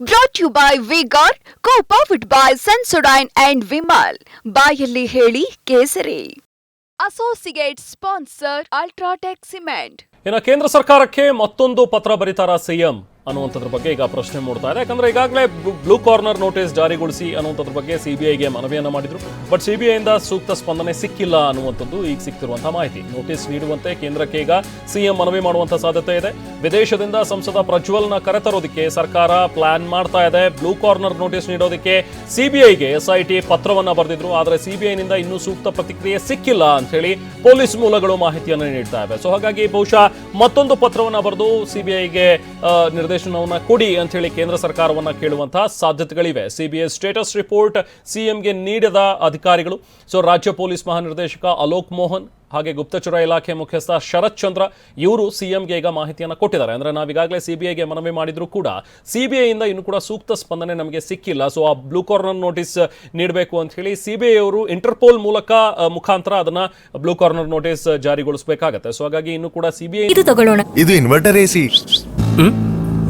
Brought you by V Guard co powered by Sensodyne and Vimal ಬಾಯಲ್ಲಿ ಹೇಳಿ ಕೇಸರಿ. Associate sponsor UltraTech cement ಇನ್ನು ಕೇಂದ್ರ ಸರ್ಕಾರಕ್ಕೆ ಮತ್ತೊಂದು ಪತ್ರ ಬರೀತಾರ ಸಿಎಂ ಅನ್ನುವಂಥದ್ರ ಬಗ್ಗೆ ಈಗ ಪ್ರಶ್ನೆ ಮೂಡ್ತಾ ಇದೆ ಯಾಕಂದ್ರೆ ಈಗಾಗಲೇ ಬ್ಲೂ ಕಾರ್ನರ್ ನೋಟಿಸ್ ಜಾರಿಗೊಳಿಸಿ ಅನ್ನುವಂಥದ್ರ ಬಗ್ಗೆ ಸಿಬಿಐಗೆ ಮನವಿಯನ್ನ ಮಾಡಿದ್ರು. ಬಟ್ ಸಿಬಿಐಯಿಂದ ಸೂಕ್ತ ಸ್ಪಂದನೆ ಸಿಕ್ಕಿಲ್ಲ ಅನ್ನುವಂಥದ್ದು ಈಗ ಸಿಕ್ತಿರುವಂತಹ ಮಾಹಿತಿ. ನೋಟಿಸ್ ನೀಡುವಂತೆ ಕೇಂದ್ರಕ್ಕೆ ಈಗ ಸಿಎಂ ಮನವಿ ಮಾಡುವಂತಹ ಸಾಧ್ಯತೆ ಇದೆ. ವಿದೇಶದಿಂದ ಸಂಸದ ಪ್ರಜ್ವಲ್ನ ಕರೆತರೋದಕ್ಕೆ ಸರ್ಕಾರ ಪ್ಲಾನ್ ಮಾಡ್ತಾ ಇದೆ. ಬ್ಲೂ ಕಾರ್ನರ್ ನೋಟಿಸ್ ನೀಡೋದಕ್ಕೆ ಸಿಬಿಐಗೆ ಎಸ್ಐಟಿ ಪತ್ರವನ್ನ ಬರೆದಿದ್ರು. ಆದರೆ ಸಿಬಿಐನಿಂದ ಇನ್ನೂ ಸೂಕ್ತ ಪ್ರತಿಕ್ರಿಯೆ ಸಿಕ್ಕಿಲ್ಲ ಅಂತ ಹೇಳಿ ಪೊಲೀಸ್ ಮೂಲಗಳು ಮಾಹಿತಿಯನ್ನು ನೀಡ್ತಾ ಇವೆ. ಸೊ ಹಾಗಾಗಿ ಬಹುಶಃ ಮತ್ತೊಂದು ಪತ್ರವನ್ನ ಬರೆದು ಸಿಬಿಐಗೆ ನಿರ್ದೇಶನವನ್ನ ಕೊಡಿ ಅಂತ ಹೇಳಿ ಕೇಂದ್ರ ಸರ್ಕಾರವನ್ನ ಕೇಳುವಂತಹ ಸಾಧ್ಯತೆಗಳಿವೆ. ಸಿಬಿಐ ಸ್ಟೇಟಸ್ ರಿಪೋರ್ಟ್ ಸಿಎಂಗೆ ನೀಡಿದ ಅಧಿಕಾರಿಗಳು. ಸೊ ರಾಜ್ಯ ಪೊಲೀಸ್ ಮಹಾನಿರ್ದೇಶಕ ಅಲೋಕ್ ಮೋಹನ್ ಹಾಗೆ ಗುಪ್ತಚರ ಇಲಾಖೆ ಮುಖ್ಯಸ್ಥ ಶರತ್ ಚಂದ್ರ ಇವರು ಸಿಎಂಗೆ ಈಗ ಮಾಹಿತಿಯನ್ನು ಕೊಟ್ಟಿದ್ದಾರೆ. ಅಂದ್ರೆ ನಾವೀಗಾಗಲೇ ಸಿಬಿಐಗೆ ಮನವಿ ಮಾಡಿದ್ರು ಕೂಡ ಸಿಬಿಐಯಿಂದ ಇನ್ನು ಕೂಡ ಸೂಕ್ತ ಸ್ಪಂದನೆ ನಮಗೆ ಸಿಕ್ಕಿಲ್ಲ. ಸೊ ಆ ಬ್ಲೂ ಕಾರ್ನರ್ ನೋಟಿಸ್ ನೀಡಬೇಕು ಅಂತ ಹೇಳಿ ಸಿಬಿಐ ಅವರು ಇಂಟರ್ಪೋಲ್ ಮೂಲಕ ಮುಖಾಂತರ ಅದನ್ನ ಬ್ಲೂ ಕಾರ್ನರ್ ನೋಟಿಸ್ ಜಾರಿಗೊಳಿಸಬೇಕಾಗತ್ತೆ. ಸೊ ಹಾಗಾಗಿ ಇನ್ನು ಕೂಡ ಸಿಬಿಐ ಇದು ತಗೊಳ್ಳೋಣ. ಇದು ಇನ್ವರ್ಟರ್ ಎಸಿ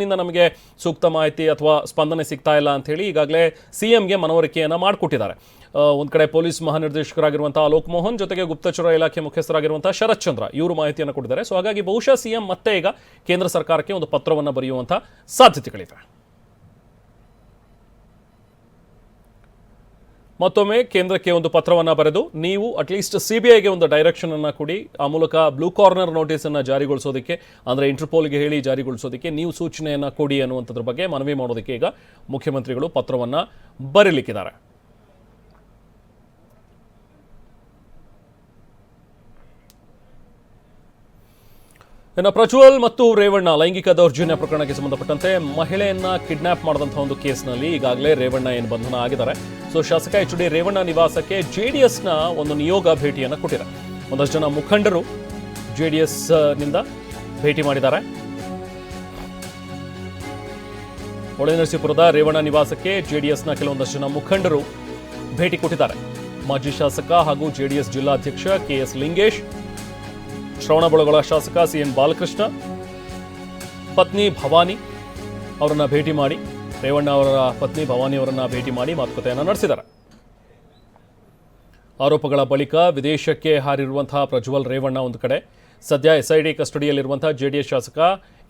ನಿಂದ ನಮಗೆ ಸೂಕ್ತ ಮಾಹಿತಿ ಅಥವಾ ಸ್ಪಂದನೆ ಸಿಗ್ತಾ ಇಲ್ಲ ಅಂತ ಹೇಳಿ ಈಗಾಗಲೇ ಸಿಎಂಗೆ ಮನವರಿಕೆಯನ್ನ ಮಾಡಿಕೊಟ್ಟಿದ್ದಾರೆ. ಒಂದು ಕಡೆ ಪೊಲೀಸ್ ಮಹಾನಿರ್ದೇಶಕರಾಗಿರುವಂಥ ಅಲೋಕ್ ಮೋಹನ್, ಜೊತೆಗೆ ಗುಪ್ತಚರ ಇಲಾಖೆ ಮುಖ್ಯಸ್ಥರಾಗಿರುವಂತಹ ಶರತ್ ಚಂದ್ರ ಇವರು ಮಾಹಿತಿಯನ್ನು ಕೊಟ್ಟಿದ್ದಾರೆ. ಸೊ ಹಾಗಾಗಿ ಬಹುಶಃ ಸಿಎಂ ಮತ್ತೆ ಈಗ ಕೇಂದ್ರ ಸರ್ಕಾರಕ್ಕೆ ಒಂದು ಪತ್ರವನ್ನು ಬರೆಯುವಂತಹ ಸಾಧ್ಯತೆಗಳಿವೆ. ಮತ್ತೊಮ್ಮೆ ಕೇಂದ್ರಕ್ಕೆ ಒಂದು ಪತ್ರವನ್ನು ಬರೆದು, ನೀವು ಅಟ್ಲೀಸ್ಟ್ ಸಿ ಬಿ ಒಂದು ಡೈರೆಕ್ಷನ್ ಅನ್ನು ಕೊಡಿ. ಆ ಮೂಲಕ ಬ್ಲೂ ಕಾರ್ನರ್ ನೋಟಿಸ್ ಅನ್ನು ಜಾರಿಗೊಳಿಸೋದಕ್ಕೆ, ಅಂದರೆ ಇಂಟರ್ಪೋಲ್ಗೆ ಹೇಳಿ ಜಾರಿಗೊಳಿಸೋದಕ್ಕೆ ನೀವು ಸೂಚನೆಯನ್ನು ಕೊಡಿ ಅನ್ನುವಂಥದ್ರ ಬಗ್ಗೆ ಮನವಿ ಮಾಡೋದಕ್ಕೆ ಈಗ ಮುಖ್ಯಮಂತ್ರಿಗಳು ಪತ್ರವನ್ನು ಬರೀಲಿಕ್ಕಿದ್ದಾರೆ. ಇನ್ನು ಪ್ರಜ್ವಲ್ ಮತ್ತು ರೇವಣ್ಣ ಲೈಂಗಿಕ ದೌರ್ಜನ್ಯ ಪ್ರಕರಣಕ್ಕೆ ಸಂಬಂಧಪಟ್ಟಂತೆ ಮಹಿಳೆಯನ್ನ ಕಿಡ್ನಾಪ್ ಮಾಡಿದಂತಹ ಒಂದು ಕೇಸ್ನಲ್ಲಿ ಈಗಾಗಲೇ ರೇವಣ್ಣ ಏನು ಬಂಧನ ಆಗಿದ್ದಾರೆ. ಸೊ ಶಾಸಕ ಎಚ್ ಡಿ ರೇವಣ್ಣ ನಿವಾಸಕ್ಕೆ ಜೆ ಡಿ ಎಸ್ನ ಒಂದು ನಿಯೋಗ ಭೇಟಿಯನ್ನು ಕೊಟ್ಟಿದೆ ಒಂದಷ್ಟು ಜನ ಮುಖಂಡರು ಜೆ ಡಿ ಎಸ್ನಿಂದ ಭೇಟಿ ಮಾಡಿದ್ದಾರೆ. ಹೊಳೆನರಸೀಪುರದ ರೇವಣ್ಣ ನಿವಾಸಕ್ಕೆ ಜೆಡಿಎಸ್ನ ಕೆಲವೊಂದಷ್ಟು ಜನ ಮುಖಂಡರು ಭೇಟಿ ಕೊಟ್ಟಿದ್ದಾರೆ. ಮಾಜಿ ಶಾಸಕ ಹಾಗೂ ಜೆಡಿಎಸ್ ಜಿಲ್ಲಾಧ್ಯಕ್ಷ ಕೆಎಸ್ ಲಿಂಗೇಶ್, ಶ್ರವಣಬೆಳಗೊಳ ಶಾಸಕ ಸಿ ಎನ್ ಬಾಲಕೃಷ್ಣ, ಪತ್ನಿ ಭವಾನಿ ಅವರನ್ನು ಭೇಟಿ ಮಾಡಿ ರೇವಣ್ಣ ಅವರ ಪತ್ನಿ ಭವಾನಿ ಅವರನ್ನ ಭೇಟಿ ಮಾಡಿ ಮಾತುಕತೆಯನ್ನು ನಡೆಸಿದ್ದಾರೆ. ಆರೋಪಗಳ ಬಳಿಕ ವಿದೇಶಕ್ಕೆ ಹಾರಿರುವಂತಹ ಪ್ರಜ್ವಲ್ ರೇವಣ್ಣ ಒಂದು ಕಡೆ, ಸದ್ಯ ಎಸ್ಐಡಿ ಕಸ್ಟಡಿಯಲ್ಲಿರುವಂತಹ ಜೆಡಿಎಸ್ ಶಾಸಕ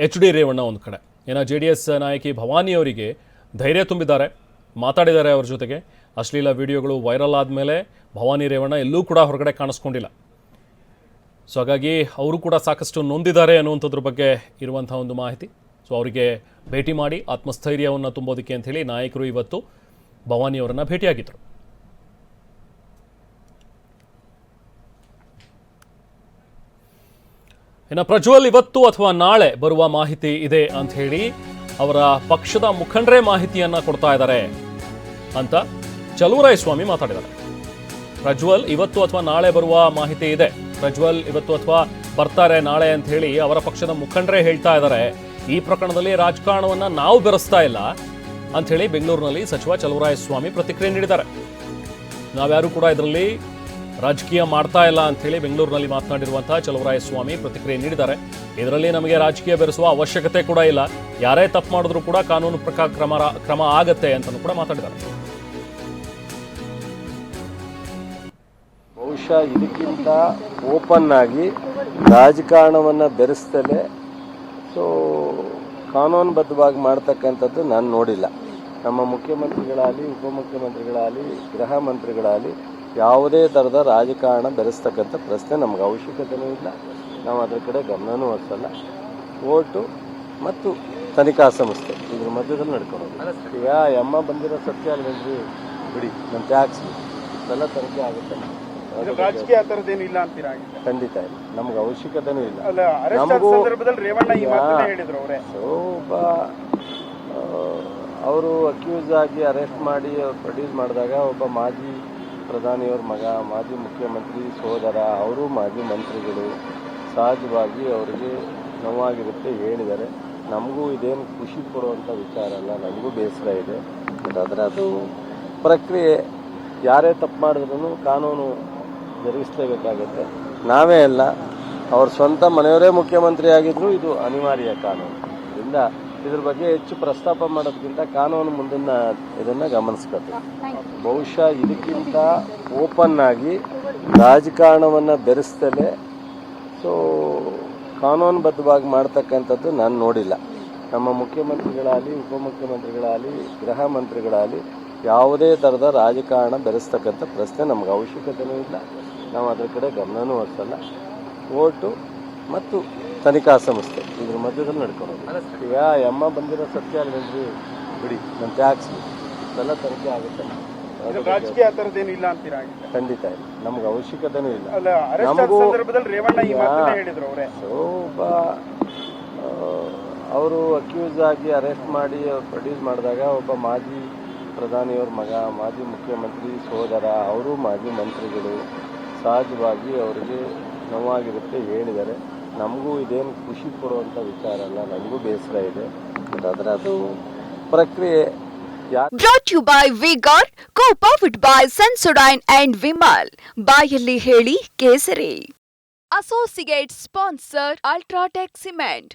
ಎಚ್ ಡಿ ರೇವಣ್ಣ ಒಂದು ಕಡೆ. ಏನ ಎಸ್ ನಾಯಕಿ ಭವಾನಿ ಅವರಿಗೆ ಧೈರ್ಯ ತುಂಬಿದ್ದಾರೆ, ಮಾತಾಡಿದ್ದಾರೆ ಅವ್ರ ಜೊತೆಗೆ. ಅಶ್ಲೀಲ ವಿಡಿಯೋಗಳು ವೈರಲ್ ಆದಮೇಲೆ ಭವಾನಿ ರೇವಣ್ಣ ಎಲ್ಲೂ ಕೂಡ ಹೊರಗಡೆ ಕಾಣಿಸ್ಕೊಂಡಿಲ್ಲ. ಸೊ ಹಾಗಾಗಿ ಅವರು ಕೂಡ ಸಾಕಷ್ಟು ನೊಂದಿದ್ದಾರೆ ಅನ್ನುವಂಥದ್ರ ಬಗ್ಗೆ ಇರುವಂಥ ಒಂದು ಮಾಹಿತಿ. ಸೊ ಅವರಿಗೆ ಭೇಟಿ ಮಾಡಿ ಆತ್ಮಸ್ಥೈರ್ಯವನ್ನು ತುಂಬೋದಕ್ಕೆ ಅಂಥೇಳಿ ನಾಯಕರು ಇವತ್ತು ಭವಾನಿಯವರನ್ನು ಭೇಟಿಯಾಗಿದ್ದರು. ಇನ್ನು ಪ್ರಜ್ವಲ್ ಇವತ್ತು ಅಥವಾ ನಾಳೆ ಬರುವ ಮಾಹಿತಿ ಇದೆ ಅಂತ ಹೇಳಿ ಅವರ ಪಕ್ಷದ ಮುಖಂಡರೇ ಮಾಹಿತಿಯನ್ನ ಕೊಡ್ತಾ ಇದ್ದಾರೆ ಅಂತ ಚಲುವರಾಯ ಸ್ವಾಮಿ ಮಾತಾಡಿದ್ದಾರೆ. ಪ್ರಜ್ವಲ್ ಇವತ್ತು ಅಥವಾ ನಾಳೆ ಬರುವ ಮಾಹಿತಿ ಇದೆ. ಪ್ರಜ್ವಲ್ ಇವತ್ತು ಅಥವಾ ಬರ್ತಾರೆ ನಾಳೆ ಅಂತ ಹೇಳಿ ಅವರ ಪಕ್ಷದ ಮುಖಂಡರೇ ಹೇಳ್ತಾ ಇದ್ದಾರೆ. ಈ ಪ್ರಕರಣದಲ್ಲಿ ರಾಜಕಾರಣವನ್ನು ನಾವು ಬೆರೆಸ್ತಾ ಇಲ್ಲ ಅಂತ ಹೇಳಿ ಬೆಂಗಳೂರಿನಲ್ಲಿ ಸಚಿವ ಚಲುವರಾಯಸ್ವಾಮಿ ಪ್ರತಿಕ್ರಿಯೆ ನೀಡಿದ್ದಾರೆ. ನಾವ್ಯಾರು ಕೂಡ ಇದರಲ್ಲಿ ರಾಜಕೀಯ ಮಾಡ್ತಾ ಇಲ್ಲ ಅಂತ ಹೇಳಿ ಬೆಂಗಳೂರಿನಲ್ಲಿ ಮಾತನಾಡಿರುವಂತಹ ಚಲುವರಾಯಸ್ವಾಮಿ ಪ್ರತಿಕ್ರಿಯೆ ನೀಡಿದ್ದಾರೆ. ಇದರಲ್ಲಿ ನಮಗೆ ರಾಜಕೀಯ ಬೆರೆಸುವ ಅವಶ್ಯಕತೆ ಕೂಡ ಇಲ್ಲ. ಯಾರೇ ತಪ್ಪು ಮಾಡಿದ್ರೂ ಕೂಡ ಕಾನೂನು ಪ್ರಕಾರ ಕ್ರಮ ಕ್ರಮ ಆಗತ್ತೆ ಅಂತಲೂ ಕೂಡ ಮಾತಾಡಿದ್ದಾರೆ. ಬಹುಶಃ ಇದಕ್ಕಿಂತ ಓಪನ್ ಆಗಿ ರಾಜಕಾರಣವನ್ನು ಬೆರೆಸ್ತಲೇ ಸೊ ಕಾನೂನುಬದ್ಧವಾಗಿ ಮಾಡ್ತಕ್ಕಂಥದ್ದು ನಾನು ನೋಡಿಲ್ಲ. ನಮ್ಮ ಮುಖ್ಯಮಂತ್ರಿಗಳಾಗಲಿ, ಉಪಮುಖ್ಯಮಂತ್ರಿಗಳಾಗಲಿ, ಗೃಹ ಮಂತ್ರಿಗಳಾಗಲಿ ಯಾವುದೇ ಥರದ ರಾಜಕಾರಣ ಬೆರೆಸ್ತಕ್ಕಂಥ ಪ್ರಶ್ನೆ ನಮ್ಗೆ ಅವಶ್ಯಕತೆಯೂ ಇಲ್ಲ. ನಾವು ಅದರ ಕಡೆ ಗಮನವೂ ಹರಿಸಲ್ಲ. ಓಟು ಮತ್ತು ತನಿಖಾ ಸಂಸ್ಥೆ ಇದ್ರ ಮಧ್ಯದಲ್ಲಿ ನಡ್ಕೊಂಡು ಯಾ ಅಮ್ಮ ಬಂದಿರೋ ಸತ್ಯ ಅಲ್ವೇನ್ರಿ? ಬಿಡಿ ನಮ್ಮ ಟ್ಯಾಕ್ಸ್. ಎಲ್ಲ ತನಿಖೆ ಆಗುತ್ತೆ. ರಾಜಕೀಯ ಇಲ್ಲ ಅಂತೀರಾ ಖಂಡಿತ ಇಲ್ಲ. ನಮ್ಗೆ ಅವಶ್ಯಕತೆನೂ ಇಲ್ಲ. ನಮಗೂ ಸಂದರ್ಭದಲ್ಲಿ ರೇವಣ್ಣ ಈ ಮಾತನ್ನೇ ಹೇಳಿದ್ರು ಅವರೇ. ಸ್ವಲ್ಪ ಒಬ್ಬ ಅವರು ಅಕ್ಯೂಸ್ ಆಗಿ ಅರೆಸ್ಟ್ ಮಾಡಿ ಪ್ರೊಡ್ಯೂಸ್ ಮಾಡಿದಾಗ ಒಬ್ಬ ಮಾಜಿ ಪ್ರಧಾನಿಯವ್ರ ಮಗ ಮಾಜಿ ಮುಖ್ಯಮಂತ್ರಿ ಸೋದರ ಅವರು ಮಾಜಿ ಮಂತ್ರಿಗಳು ಸಹಜವಾಗಿ ಅವರಿಗೆ ನೋವಾಗಿರುತ್ತೆ ಹೇಳಿದ್ದಾರೆ. ನಮಗೂ ಇದೇನು ಖುಷಿ ಕೊಡುವಂಥ ವಿಚಾರ ಅಲ್ಲ ನಮಗೂ ಬೇಸರ ಇದೆ. ಬಟ್ ಆದರೆ ಅದು ಪ್ರಕ್ರಿಯೆ ಯಾರೇ ತಪ್ಪು ಮಾಡಿದ್ರೂ ಕಾನೂನು ಜರುಗಿಸಲೇಬೇಕಾಗುತ್ತೆ ನಾವೇ ಅಲ್ಲ, ಅವ್ರ ಸ್ವಂತ ಮನೆಯವರೇ ಮುಖ್ಯಮಂತ್ರಿ ಆಗಿದ್ರು ಇದು ಅನಿವಾರ್ಯ ಕಾನೂನು. ಇದರಿಂದ ಇದ್ರ ಬಗ್ಗೆ ಹೆಚ್ಚು ಪ್ರಸ್ತಾಪ ಮಾಡೋದಕ್ಕಿಂತ ಕಾನೂನು ಮುಂದಿನ ಇದನ್ನು ಗಮನಿಸ್ಬೇಕು ಬಹುಶಃ ಇದಕ್ಕಿಂತ ಓಪನ್ ಆಗಿ ರಾಜಕಾರಣವನ್ನು ಬೆರೆಸ್ತಲೇ, ಸೊ, ಕಾನೂನುಬದ್ಧವಾಗಿ ಮಾಡ್ತಕ್ಕಂಥದ್ದು ನಾನು ನೋಡಿಲ್ಲ. ನಮ್ಮ ಮುಖ್ಯಮಂತ್ರಿಗಳಾಗಲಿ, ಉಪಮುಖ್ಯಮಂತ್ರಿಗಳಾಗಲಿ, ಗೃಹ ಮಂತ್ರಿಗಳಾಗಲಿ ಯಾವುದೇ ಥರದ ರಾಜಕಾರಣ ಬೆರೆಸ್ತಕ್ಕಂಥ ಪ್ರಶ್ನೆ ನಮ್ಗೆ ಅವಶ್ಯಕತೆಯೂ ಇಲ್ಲ. ನಾವು ಅದರ ಕಡೆ ಗಮನವೂ ಹರಿಸಲ್ಲ. ಓಟು ಮತ್ತು ತನಿಖಾ ಸಂಸ್ಥೆ ಇದ್ರ ಮಧ್ಯದಲ್ಲಿ ನಡ್ಕೊಂಡು ಈಗ ಎಮ್ಮ ಬಂದಿರೋ ಸತ್ಯ ಅಲ್ವೇನ್ರಿ ಬಿಡಿ ನಮ್ಮ ಟ್ಯಾಕ್ಸ್ ಎಲ್ಲ ತನಿಖೆ ಆಗುತ್ತೆ. ರಾಜಕೀಯ ಥರದ್ದೇನು ಇಲ್ಲ ಅಂತೀರಾ ಖಂಡಿತ ಇಲ್ಲ. ನಮ್ಗೆ ಅವಶ್ಯಕತೆನೂ ಇಲ್ಲ. ಅಲ್ಲ ನಮಗೂ ಸಂದರ್ಭದಲ್ಲಿ ರೇವಣ್ಣ ಈ ಮಾತನ್ನ ಹೇಳಿದ್ರು ಅವರೇ. ಸೊ ಒಬ್ಬ ಅವರು ಅಕ್ಯೂಸ್ ಆಗಿ ಅರೆಸ್ಟ್ ಮಾಡಿ ಅವ್ರು ಪ್ರೊಡ್ಯೂಸ್ ಮಾಡಿದಾಗ ಒಬ್ಬ ಮಾಜಿ ಪ್ರಧಾನಿಯವ್ರ ಮಗ ಮಾಜಿ ಮುಖ್ಯಮಂತ್ರಿ ಸೋದರ ಅವರು ಮಾಜಿ ಮಂತ್ರಿಗಳು ಸಹಜವಾಗಿ ಅವರಿಗೆ ನೋವಾಗಿರುತ್ತೆ, ಹೇಳಿದ್ದಾರೆ. ನಮಗೂ ಇದೇನು ಖುಷಿ ಕೊಡುವಂಥ ವಿಚಾರ ಅಲ್ಲ ನನಗೂ ಬೇಸರ ಇದೆ. ಬಟ್ ಅದು ಪ್ರಕ್ರಿಯೆ brought you by V Guard co powered by Sensodyne and Vimal ಬಾಯಲ್ಲಿ ಹೇಳಿ ಕೇಸರಿ. Associate sponsor UltraTech cement